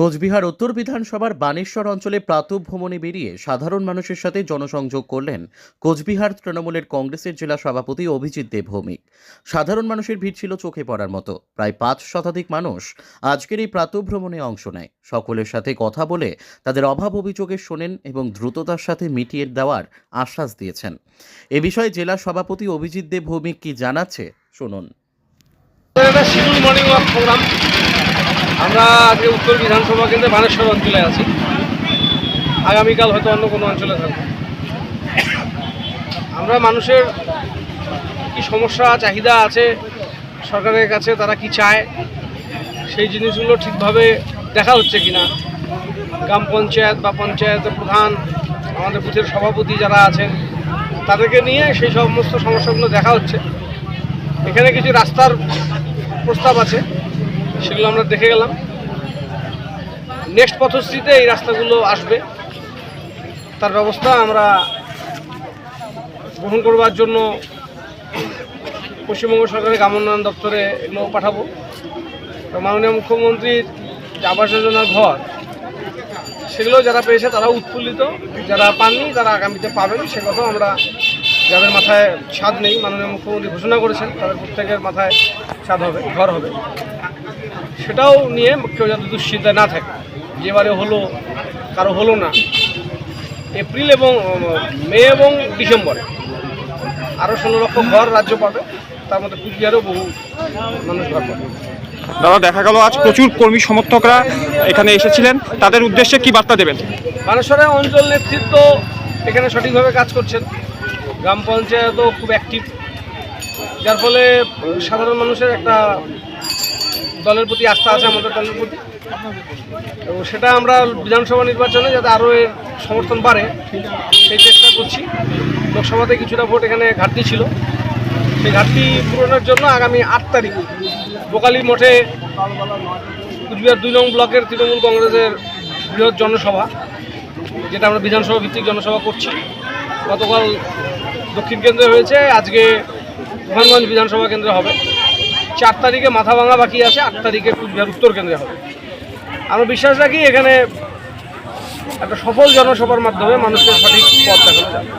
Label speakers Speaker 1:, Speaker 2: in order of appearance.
Speaker 1: কোচবিহার উত্তর বিধানসভার বানেশ্বর অঞ্চলে প্রাতঃভ্রমণে বেরিয়ে সাধারণ মানুষের সাথে জনসংযোগ করলেন কোচবিহার তৃণমূলের কংগ্রেসের জেলা সভাপতি অভিজিৎ দেব ভৌমিক। সাধারণ মানুষের ভিড় ছিল চোখে পড়ার মতো। প্রায় পাঁচ শতাধিক মানুষ আজকের এই প্রাতঃভ্রমণে অংশ নেয়। সকলের সাথে কথা বলে তাদের অভাব অভিযোগে শোনেন এবং দ্রুততার সাথে মিটিয়ে দেওয়ার আশ্বাস দিয়েছেন। এ বিষয়ে জেলা সভাপতি অভিজিৎ দেব ভৌমিক কি জানাচ্ছে, শুনুন।
Speaker 2: আমরা আজকে উত্তর বিধানসভা কেন্দ্রে বানেশ্বর অঞ্চলে আছি। আগামীকাল হয়তো অন্য কোনো অঞ্চলে থাকব। আমরা মানুষের কি সমস্যা, চাহিদা আছে, সরকারের কাছে তারা কি চায়, সেই জিনিসগুলো ঠিকভাবে দেখা হচ্ছে কিনা। গ্রাম পঞ্চায়েত বা পঞ্চায়েতের প্রধান, আমাদের বুথের সভাপতি যারা আছেন, তাদেরকে নিয়ে সেই সমস্ত সমস্যাগুলো দেখা হচ্ছে। এখানে কিছু রাস্তার প্রস্তাব আছে। সেগুলো আমরা দেখে গেলাম। নেক্সট পথশ্রীতে এই রাস্তাগুলো আসবে। তার ব্যবস্থা আমরা গ্রহণ করবার জন্য পশ্চিমবঙ্গ সরকারের গ্রাম উন্নয়ন দপ্তরে এগুলো পাঠাবো। মাননীয় মুখ্যমন্ত্রীর আবাস যোজনার ঘর, সেগুলো যারা পেয়েছে তারা উৎফুল্লিত। যারা পাননি তারা আগামীতে পাবেন। সে কথাও আমরা যাদের মাথায় ছাদ নেই, মাননীয় মুখ্যমন্ত্রী ঘোষণা করেছেন, তাদের প্রত্যেকের মাথায় ছাদ হবে, ঘর হবে। সেটাও নিয়ে কেউ যাতে দুশ্চিন্তায় না থাকে। যেবারে হলো কারও হলো না। এপ্রিল এবং মে এবং ডিসেম্বরে আরও ষোলো লক্ষ ঘর রাজ্য পাবে। তার মধ্যে কুচবিহারেও বহু মানুষ ঘর পাবে।
Speaker 3: দাদা দেখা গেল আজ প্রচুর কর্মী সমর্থকরা এখানে এসেছিলেন। তাদের উদ্দেশ্যে কি বার্তা দেবেন?
Speaker 2: বানেশ্বরের অঞ্চল নেতৃত্ব এখানে সঠিকভাবে কাজ করছেন। গ্রাম পঞ্চায়েতও খুব অ্যাক্টিভ যার ফলে সাধারণ মানুষের একটা দলের প্রতি আস্থা আছে, আমাদের দলের প্রতি। তো সেটা আমরা বিধানসভা নির্বাচনে যাতে আরও এর সমর্থন বাড়ে, সেই চেষ্টা করছি। লোকসভাতে কিছুটা ভোট এখানে ঘাটতি ছিল। সেই ঘাটতি পূরণের জন্য আগামী আট তারিখ বোকালি মঠে কুচবিহার দুই নং ব্লকের তৃণমূল কংগ্রেসের বৃহৎ জনসভা, যেটা আমরা বিধানসভা ভিত্তিক জনসভা করছি। গতকাল দক্ষিণ কেন্দ্রে হয়েছে, আজকে তুফানগঞ্জ বিধানসভা কেন্দ্রে হবে। চার তারিখে মাথা ভাঙা বাকি আছে, আট তারিখে কুচবিহার উত্তর কেন্দ্রে হবে। আমরা বিশ্বাস রাখি এখানে একটা সফল জনসভার মাধ্যমে মানুষের সঠিক পথ দেখানো যাবে।